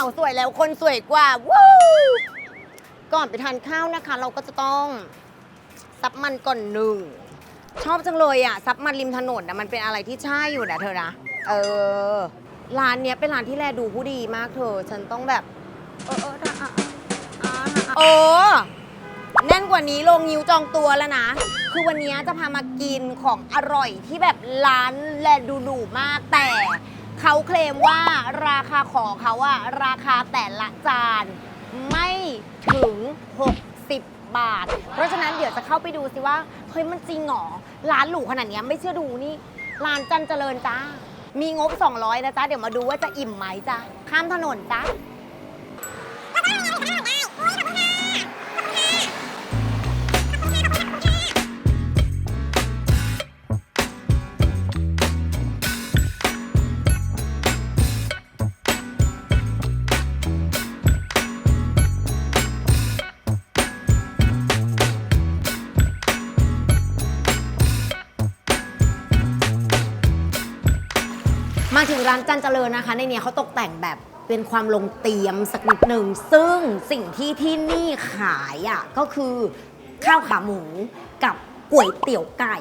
าวสวยแล้วคนสวยกว่าวู้ก่อนไปทานข้าวนะคะ เราก็จะต้องซับมันก่อนหนึ่ง ชอบจังเลยอะซับมันริมถนนนะมันเป็นอะไรที่ใช่อยู่นะเธอนะเออร้านเนี้ยเป็นร้านที่แลดูผู้ดีมากเธอ ฉันต้องแบบ เออเอออะอะอะอะโอ้แน่นกว่านี้ลงนิ้วจองตัวแล้วนะ คือวันนี้จะพามากินของอร่อยที่แบบร้านแลดูหรูมากแต่ เขาเคลมว่าราคาของเขาอะราคาแต่ละจานไม่ถึง 60 บาท เพราะฉะนั้นเดี๋ยวจะเข้าไปดูสิว่า เฮ้ยมันจริงเหรอ ร้านหรูขนาดเนี้ยไม่เชื่อดูนี่ ร้านจันเจริญจ้า มีงบ 200 นะจ๊ะ เดี๋ยวมาดูว่าจะอิ่มไหมจ้ะข้ามถนนจ้า ร้านจันเจริญนะคะ ในเนี้ยเขาตกแต่งแบบเป็นความลงเตียมสักนิดหนึ่ง ซึ่งสิ่งที่ที่นี่ขายอะก็คือข้าวขาหมูกับก๋วยเตี๋ยวไก่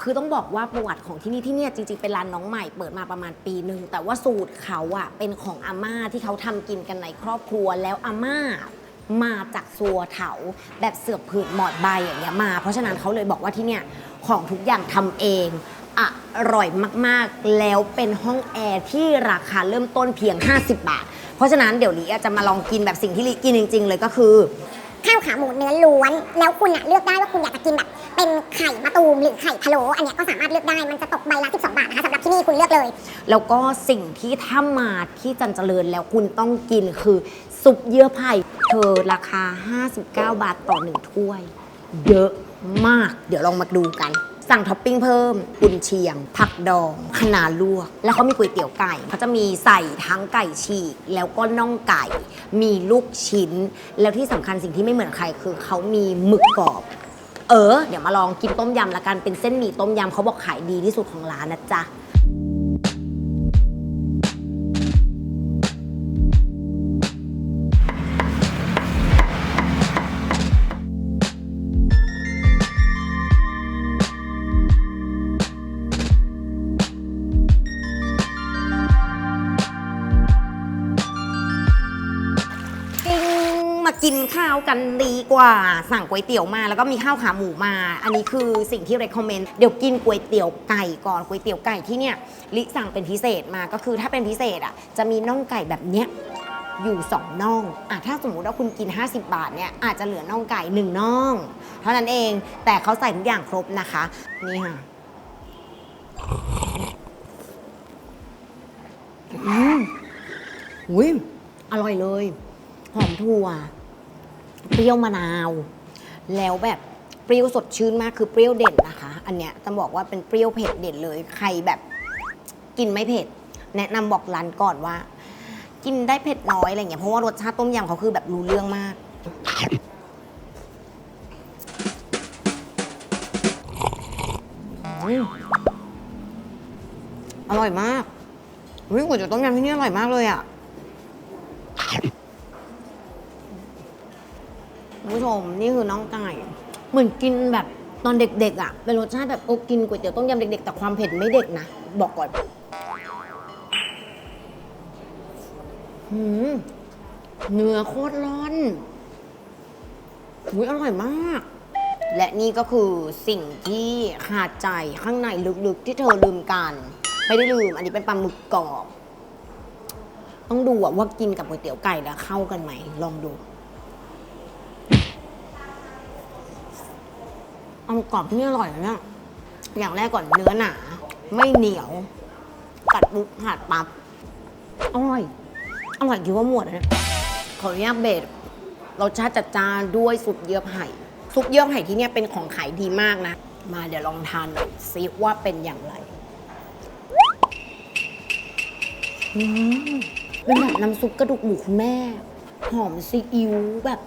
คือต้องบอกว่าประวัติของที่นี่ที่เนี่ยจริงๆเป็นร้านน้องใหม่เปิดมาประมาณปีหนึ่งแต่ว่าสูตรเขาอะเป็นของอาม่าที่เขาทำกินกันในครอบครัวแล้วอาม่ามาจากซัวเถาแบบเสือบผืนหมอดใบอย่างเงี้ยมา เพราะฉะนั้นเขาเลยบอกว่าที่เนี่ยของทุกอย่างทำเอง อร่อยมากๆ แล้วเป็นห้องแอร์ที่ราคาเริ่มต้นเพียง 50 บาท เพราะฉะนั้นเดี๋ยวลีจะมาลองกินแบบสิ่งที่ลีกินจริง ๆ เลยก็คือ ข้าวขาหมูเนื้อล้วน แล้วคุณอะเลือกได้ว่าคุณอยากจะกินแบบ เป็นไข่มะตูมหรือไข่พะโล้อันเนี้ยก็สามารถเลือกได้มันจะตกใบละ 12 บาทนะคะสำหรับที่นี่คุณเลือกเลย แล้วก็สิ่งที่ถ้ามาที่จันเจริญแล้วคุณต้องกินคือซุปเยื่อไผ่เธอราคา 59 บาทต่อหนึ่งถ้วย เยอะมาก เดี๋ยวลองมาดูกัน สั่งท็อปปิ้งเพิ่มกุนเชียง ผักดองคะนาลวก แล้วเขามีก๋วยเตี๋ยวไก่เขาจะมีใส่ทั้งไก่ฉีก แล้วก็น่องไก่ มีลูกชิ้น แล้วที่สำคัญสิ่งที่ไม่เหมือนใครคือเขามีหมึกกรอบ เออ เดี๋ยวมาลองกินต้มยำละกันเป็นเส้นหมี่ต้มยำเขาบอกขายดีที่สุดของร้านนะจ๊ะ มากินข้าวกันดีกว่า สั่งก๋วยเตี๋ยวมาแล้วก็มีข้าวขาหมูมา อันนี้คือสิ่งที่ recommend เดี๋ยวกินก๋วยเตี๋ยวไก่ก่อนก๋วยเตี๋ยวไก่ที่เนี่ยลิสั่งเป็นพิเศษมาก็คือถ้าเป็นพิเศษอะจะมีน่องไก่แบบเนี้ยอยู่สองน่องอะถ้าสมมติว่าคุณกิน 50 บาทเนี่ยอาจจะเหลือน่องไก่หนึ่งน่อง เท่านั้นเองแต่เขาใส่ทุกอย่างครบนะคะ นี่ค่ะอืมอุ้ยอร่อยเลย หอมถั่ว เปรี้ยวมะนาว แล้วแบบเปรี้ยวสดชื่นมากคือเปรี้ยวเด่นนะคะ อันเนี้ยจะบอกว่าเป็นเปรี้ยวเผ็ดเด่นเลย ใครแบบกินไม่เผ็ด แนะนำบอกร้านก่อนว่า กินได้เผ็ดน้อยอะไรเงี้ยเพราะว่ารสชาติต้มยำเขาคือแบบรู้เรื่องมากอร่อยมากเฮ้ยก๋วยเตี๋ยวต้มยำที่นี่อร่อยมากเลยอะ คุณผู้ชม นี่คือน้องไก่ เหมือนกินแบบตอนเด็กๆอะ เป็นรสชาติแบบโอ้กินก๋วยเตี๋ยวต้มยำเด็กๆ แต่ความเผ็ดไม่เด็กนะ บอกก่อนหืมเนื้อโคตรร้อนอุ้ยอร่อยมาก และนี่ก็คือสิ่งที่ขาดใจข้างในลึกๆ ที่เธอลืมกันไม่ได้ลืม อันนี้เป็นปลาหมึกกรอบ ต้องดูว่ากินกับก๋วยเตี๋ยวไก่แล้วเข้ากันไหม ลองดู เอากรอบที่อร่อยนะเนี่ยอย่างแรกก่อนเนื้อหนา ไม่เหนียว กัดปุ๊บหัดปั๊บอร่อย อร่อยคิดว่าหมดนะขออนุญาตเบรดรสชาติจัดจ้านด้วยซุปเยื่อไผ่ซุปเยื่อไผ่ที่เนี่ยเป็นของขายดีมากนะ มาเดี๋ยวลองทานหน่อยซิว่าเป็นอย่างไรเป็นแบบน้ำซุปกระดูกหมูคุณแม่ หอมซีอิ๊วแบบ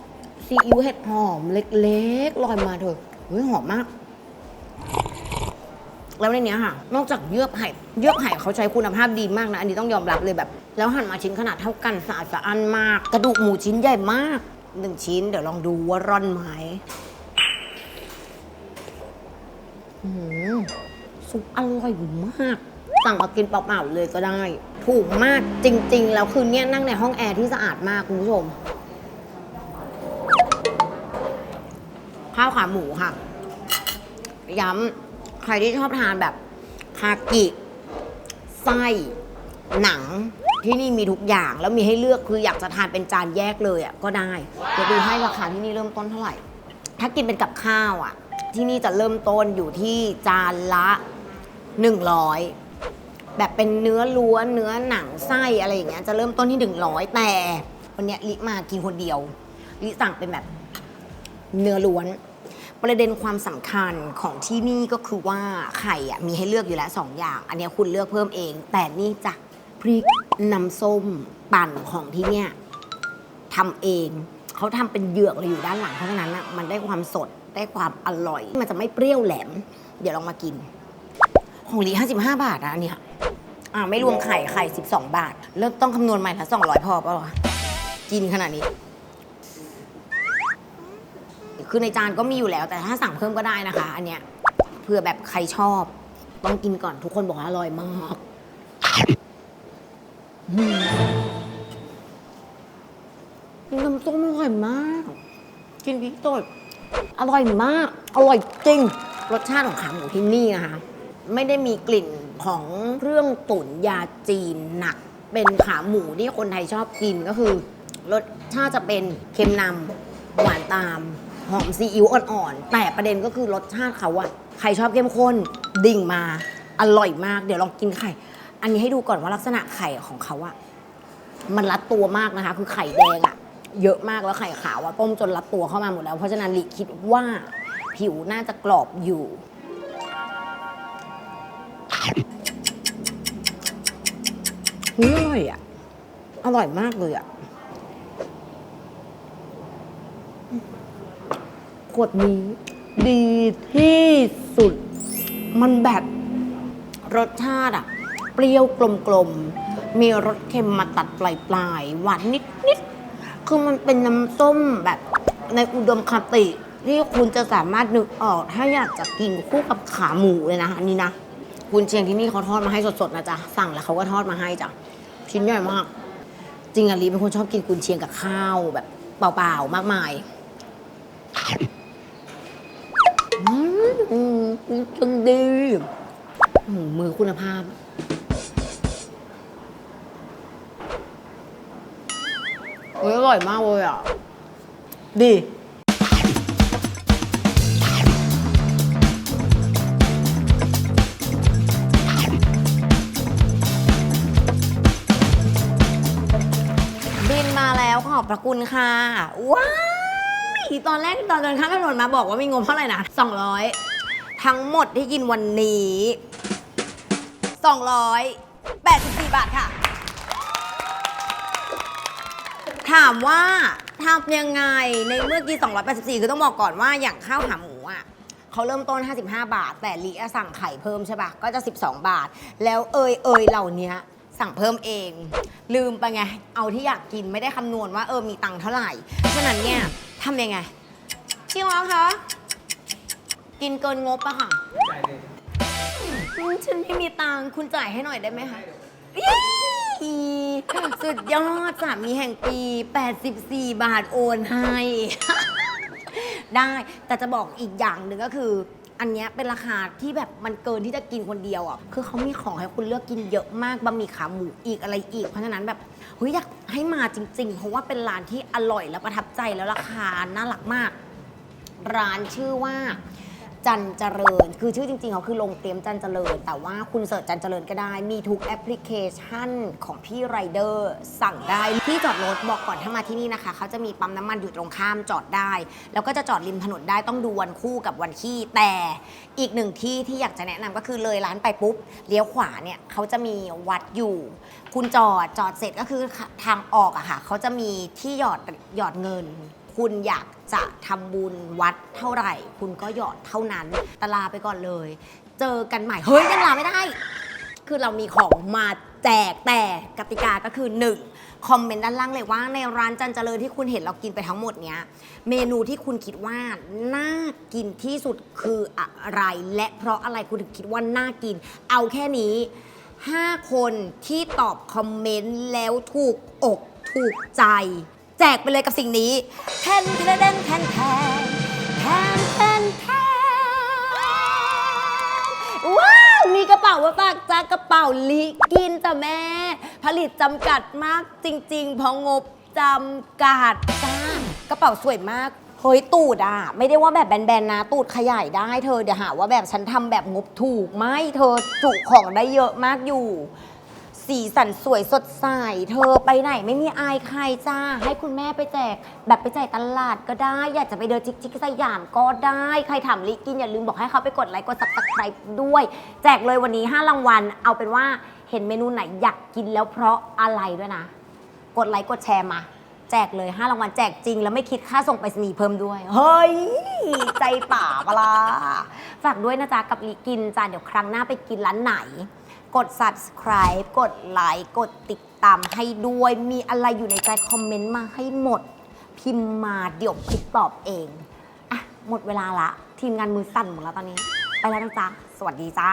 ซีอิ๊วเห็ดหอมเล็กๆลอยมาเถอะ เฮ้ยหอมมาก แล้วในเนี้ยค่ะ นอกจากเยือกไห่เยือกไห่เขาใช้คุณภาพดีมากนะ อันนี้ต้องยอมรับเลยแบบ แล้วหั่นมาชิ้นขนาดเท่ากันสะอาดสะอันมาก กระดูกหมูชิ้นใหญ่มากหนึ่งชิ้น เดี๋ยวลองดูว่าร่อนไหมหือซุปอร่อยมาก สั่งมากินเปล่าๆเลยก็ได้ ถูกมากจริง ๆ แล้วคือเนี่ยนั่งในห้องแอร์ที่สะอาดมากคุณผู้ชม ขาวขาหมูค่ะ ย้ำใครที่ชอบทานแบบคากิ ไส้ หนังที่นี่มีทุกอย่างแล้วมีให้เลือกคืออยากจะทานเป็นจานแยกเลยอะก็ได้เดี๋ยวดูให้ราคาที่นี่เริ่มต้นเท่าไหร่ ถ้ากินเป็นกับข้าวอะ ที่นี่จะเริ่มต้นอยู่ที่จานละ 100 แบบเป็นเนื้อล้วนเนื้อหนังไส้อะไรอย่างเงี้ยจะเริ่มต้นที่ 100 แต่วันเนี้ยลิมากินคนเดียวลิสั่งเป็นแบบเนื้อล้วน ประเด็นความสำคัญของที่นี่ก็คือว่าไข่อะมีให้เลือกอยู่แล้วสองอย่าง อันนี้คุณเลือกเพิ่มเอง แต่นี่จ้ะพริกน้ำส้มปั่นของที่เนี่ยทำเองเขาทำเป็นเหยือกเลยอยู่ด้านหลังเพราะฉะนั้นอะมันได้ความสดได้ความอร่อย มันจะไม่เปรี้ยวแหลม เดี๋ยวลองมากิน ของลี55 บาทนะอันเนี้ยอ่าไม่รวมไข่ไข่ 12 บาท เริ่มต้องคำนวณใหม่ละ200 พอเปล่าวะกินขนาดนี้ คือในจานก็มีอยู่แล้ว แต่ถ้าสั่งเพิ่มก็ได้นะคะ อันเนี้ยเผื่อแบบใครชอบ ต้องกินก่อนทุกคนบอกว่าอร่อยมากน้ำส้มอร่อยมาก กินพริกสดอร่อยมาก อร่อยจริง รสชาติของขาหมูที่นี่นะคะ ไม่ได้มีกลิ่นของเครื่องตุ๋นยาจีนหนัก เป็นขาหมูที่คนไทยชอบกินก็คือ รสชาติจะเป็นเค็มนำหวานตาม หอมซีอิ๊วอ่อนๆ แต่ประเด็นก็คือรสชาติเขาอะใครชอบเข้มข้นดิ่งมา อร่อยมาก เดี๋ยวลองกินไข่ อันนี้ให้ดูก่อนว่าลักษณะไข่ของเขาอะมันรัดตัวมากนะคะ คือไข่แดงอะเยอะมากแล้วไข่ขาวอะต้มจนรัดตัวเข้ามาหมดแล้ว เพราะฉะนั้นลิคิดว่าผิวน่าจะกรอบอยู่เฮ้ยอร่อยอะอร่อยมากเลยอะ ขวดนี้ ดีที่สุด มันแบบรสชาติอะเปรี้ยวกลมๆ มีรสเค็มมาตัดปลายๆ หวานนิดๆ คือมันเป็นน้ำส้มแบบในอุดมคติ ที่คุณจะสามารถนึกออก ถ้าอยากจะกินคู่กับขาหมูเลยนะอันนี้นะคุณเชียงที่นี่เขาทอดมาให้สดๆนะจ๊ะ สั่งแล้วเขาก็ทอดมาให้จ้ะ ชิ้นใหญ่มาก จริงอะลีเป็นคนชอบกินกุนเชียงกับข้าวแบบเปล่าๆ มากมาย จังดีอืมมือคุณภาพเฮ้ยอร่อยมากเลยอะ ดีบินมาแล้วขอบพระคุณค่ะ ว้าย ตอนแรกตอนเดินข้ามถนนมาบอกว่ามีงบเท่าไหร่นะ200 ทั้งหมดที่กินวันนี้ 284 บาทค่ะ ถามว่าทำยังไงในเมื่อกี้ 284 คือต้องบอกก่อนว่าอย่างข้าวขาหมูอะเขาเริ่มต้น 55 บาท แต่ลีอะสั่งไข่เพิ่มใช่ปะก็จะ 12 บาท แล้วเอยเอยเหล่านี้สั่งเพิ่มเอง ลืมไปไง เอาที่อยากกินไม่ได้คำนวณว่าเออมีตังค์เท่าไหร่ฉะนั้นเนี่ยทำยังไงพี่วอคะ กินเกินงบอะค่ะอืมฉันไม่มีตังค์คุณจ่ายให้หน่อยได้ไหมคะอีสุดยอดสามีแห่งปี 84 บาทโอนให้ ได้แต่จะบอกอีกอย่างหนึ่งก็คือ อันเนี้ยเป็นราคาที่แบบมันเกินที่จะกินคนเดียวอะคือเขามีของให้คุณเลือกกินเยอะมากบะหมี่ขาหมูอีกอะไรอีกเพราะฉะนั้นแบบเฮ้ยอยากให้มาจริง ๆ เพราะว่าเป็นร้านที่อร่อยและประทับใจแล้วราคาน่ารักมาก ร้านชื่อว่า จันเจริญ คือชื่อจริงๆเขาคือลงเตรียมจันเจริญ แต่ว่าคุณเสิร์ชจันเจริญก็ได้ มีทุกแอปพลิเคชันของพี่ไรเดอร์สั่งได้ ที่จอดรถบอกก่อนถ้ามาที่นี่นะคะ เขาจะมีปั๊มน้ำมันอยู่ตรงข้ามจอดได้ แล้วก็จะจอดริมถนนได้ต้องดูวันคู่กับวันขี้แต่อีกหนึ่งที่ที่อยากจะแนะนำก็คือเลยร้านไปปุ๊บเลี้ยวขวาเนี่ยเขาจะมีวัดอยู่ คุณจอดจอดเสร็จก็คือทางออกอะค่ะเขาจะมีที่หยอดหยอดเงิน คุณอยากจะทำบุญวัดเท่าไหร่ คุณก็หยอดเท่านั้น ตลาไปก่อนเลย เจอกันใหม่ เฮ้ยยังลาไม่ได้ คือเรามีของมาแจกแต่กติกาก็คือ 1. คอมเมนต์ด้านล่างเลยว่าในร้านจันเจริญที่คุณเห็นเรากินไปทั้งหมดเนี้ย เมนูที่คุณคิดว่าน่ากินที่สุดคืออะไร และเพราะอะไรคุณถึงคิดว่าน่ากิน เอาแค่นี้ 5 คนที่ตอบคอมเมนต์แล้วถูกอกถูกใจ แจกไปเลยกับสิ่งนี้แทนแทนแทนแทนแทนแทนแทนว้าว มีกระเป๋ามาฝากจ้ากระเป๋าลิกินจ้ะแม่ ผลิตจำกัดมากจริง ๆ เพราะงบจำกัดจ้ากระเป๋าสวยมาก เฮ้ยตูดอะ ไม่ได้ว่าแบบแบนๆนะ ตูดขยายได้เธอเดี๋ยวหาว่าแบบฉันทำแบบงบถูกไม่เธอจุของได้เยอะมากอยู่ สีสันสวยสดใส เธอไปไหนไม่มีอายใครจ้า ให้คุณแม่ไปแจก แบบไปแจกตลาดก็ได้ อยากจะไปเดินจิกจิกสยามก็ได้ ใครถามลิกินอย่าลืมบอกให้เขาไปกดไลค์กดซับสไครป์ด้วย แจกเลยวันนี้ 5 รางวัล เอาเป็นว่าเห็นเมนูไหนอยากกินแล้วเพราะอะไรด้วยนะ กดไลค์กดแชร์มา แจกเลย 5 รางวัลแจกจริง แล้วไม่คิดค่าส่งไปรษณีย์เพิ่มด้วย เฮ้ย ใจป่าปะล่ะฝากด้วยนะจ๊ะกับลิกินจ้าเดี๋ยวครั้งหน้าไปกินร้านไหน กด subscribe กดไลค์กดติดตามให้ด้วย มีอะไรอยู่ในใจคอมเมนต์มาให้หมด พิมพ์มาเดี๋ยวคิดตอบเองอะหมดเวลาละ ทีมงานมือสั่นหมดแล้วตอนนี้ ไปแล้วนะจ๊ะ สวัสดีจ้า